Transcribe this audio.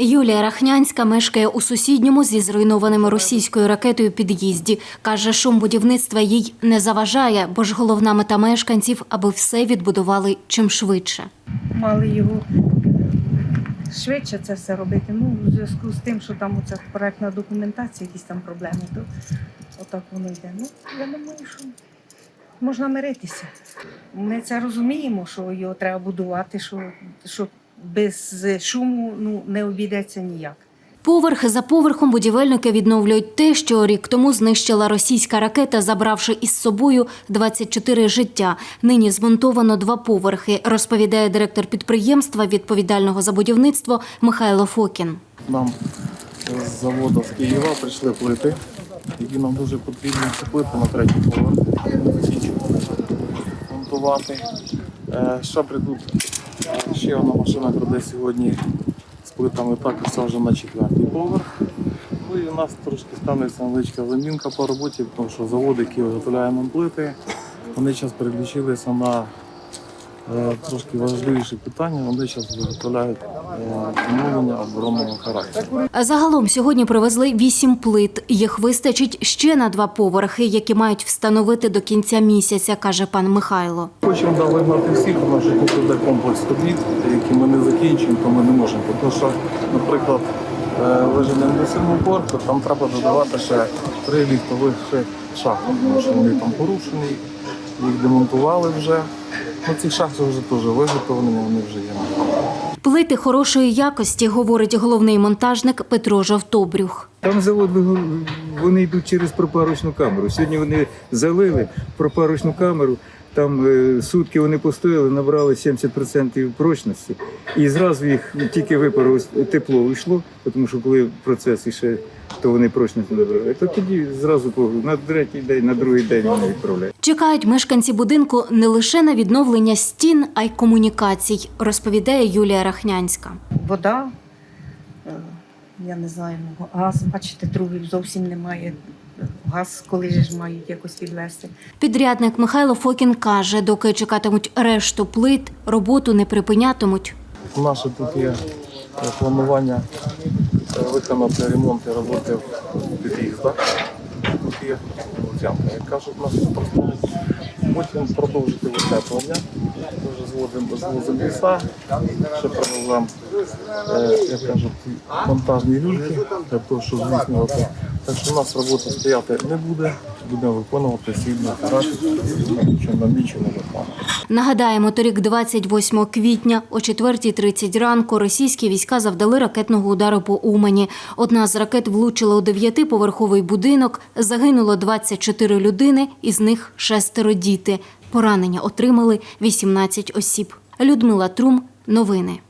Юлія Рахнянська мешкає у сусідньому зі зруйнованими російською ракетою під'їзді. Каже, шум будівництва їй не заважає, бо ж головна мета мешканців, аби все відбудували чим швидше. мали його швидше це все робити. Ну, в зв'язку з тим, що там оця проектна документація, якісь там проблеми, то отак воно йде. Ну, я думаю, що можна миритися. Ми це розуміємо, що його треба будувати, що, що без шуму ну, не обійдеться ніяк. Поверх за поверхом будівельники відновлюють те, що рік тому знищила російська ракета, забравши із собою 24 життя. Нині змонтовано два поверхи, розповідає директор підприємства відповідального за будівництво Михайло Фокін. Нам з заводу з Києва прийшли плити, які нам дуже потрібні. Це плити на третій поверх. Ми закінчуємо монтувати. Е, Ще прийдуть ще одна машина прийде сьогодні з плитами також вже на четвертий поверх. Ну і у нас трошки станеться невеличка замінка по роботі, тому що завод, який виготовляє нам плити, вони зараз переключилися на трошки важливіші питання. Вони зараз виготовляють е, замовлення оборонного характеру. Загалом сьогодні привезли вісім плит. Їх вистачить ще на два поверхи, які мають встановити до кінця місяця, каже пан Михайло. Хочемо да, вигнати всіх, тому що тут іде комплекс робіт, які ми не закінчимо, то ми не можемо. Тому що, наприклад, е, виженемо до сьомого поверху, там треба додавати ще три ліфтових шахти, тому що вони там порушені, їх демонтували вже. Ну, ці шахти вже теж виготовлені, вони вже є. Плити хорошої якості, говорить головний монтажник Петро Жовтобрюх. Там завод вони йдуть через пропарочну камеру. Сьогодні вони залили пропарочну камеру. Там е, сутки вони постояли, набрали 70% прочності, і зразу їх тільки випарилось, тепло йшло, тому що коли процес іще, то вони прочність не набрали. То тоді зразу по- на третій день, на другий день вони відправляють. Чекають мешканці будинку не лише на відновлення стін, а й комунікацій, розповідає Юлія Рахнянська. Вода, е, я не знаю, газ, бачите, трубів зовсім немає. Газ, коли ж мають якось відвести. Підрядник Михайло Фокін каже, доки чекатимуть решту плит, роботу не припинятимуть. Наше тут є планування виконати ремонт і роботи в під'їздах. Тут є як кажуть, нас просто потім продовжити висвітлення. Вже зводимо звозимо ліса, ще привеземо, е, як кажуть, монтажні люльки для того, щоб здійснювати. Так що у нас робота стояти не буде, будемо виконувати згідно графіку, що намічено плану. Нагадаємо, торік, 28 квітня о 4.30 ранку російські війська завдали ракетного удару по Умані. Одна з ракет влучила у дев'ятиповерховий будинок. Загинуло 24 людини, із них шестеро діти. Поранення отримали 18 осіб. Людмила Трум. Новини.